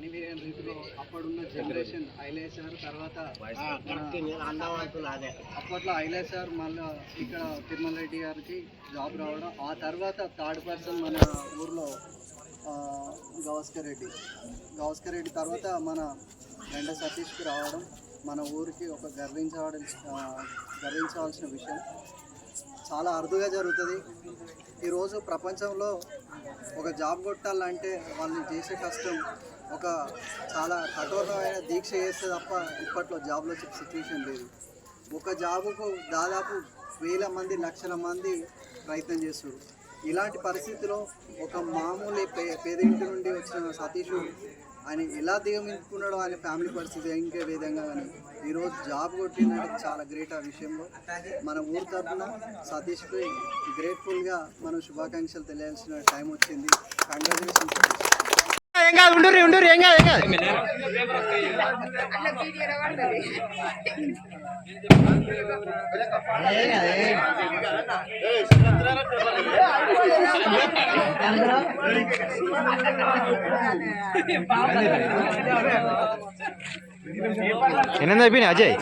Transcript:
రీతిలో అప్పుడున్న generation హైలే sir తర్వాత అప్పట్లో హైలే సార్ మళ్ళీ ఇక్కడ తిరుమల రెడ్డి గారికి జాబ్ రావడం ఆ తర్వాత థర్డ్ పర్సన్ మన ఊర్లో గవస్కర్ రెడ్డి. గవస్కర్ రెడ్డి తర్వాత మన గంట సతీష్కి రావడం మన ఊరికి ఒక గర్వించవడం గర్వించవలసిన విషయం. చాలా అరుదుగా జరుగుతుంది. ఈరోజు ప్రపంచంలో ఒక జాబ్ కొట్టాలంటే వాళ్ళు చేసే కష్టం ఒక చాలా కఠోరమైన దీక్ష చేస్తే తప్ప ఇప్పట్లో జాబ్లో వచ్చే సిచ్యువేషన్ లేదు. ఒక జాబుకు దాదాపు వేల మంది లక్షల మంది ప్రయత్నం చేస్తారు ఇలాంటి పరిస్థితిలో ఒక మామూలు పే పేదింటి నుండి వచ్చిన సతీష్ ఆయన ఎలా దిగమించుకున్నాడో ఆయన ఫ్యామిలీ పరిస్థితి ఇంకే విధంగా కానీ ఈరోజు జాబ్ కొట్టిందంటే చాలా గ్రేట్ ఆ విషయంలో. మన ఊరు తరఫున సతీష్కి గ్రేట్ఫుల్గా మనం శుభాకాంక్షలు తెలియాల్సిన టైం వచ్చింది. కంగ్రాచులేషన్ ఏం కాదు ఉండుర్రి ఉండుర్రి ఏం కాదు ఏం కాదు. ఎన్నెంది అయిపోయినాయి? అజయ్?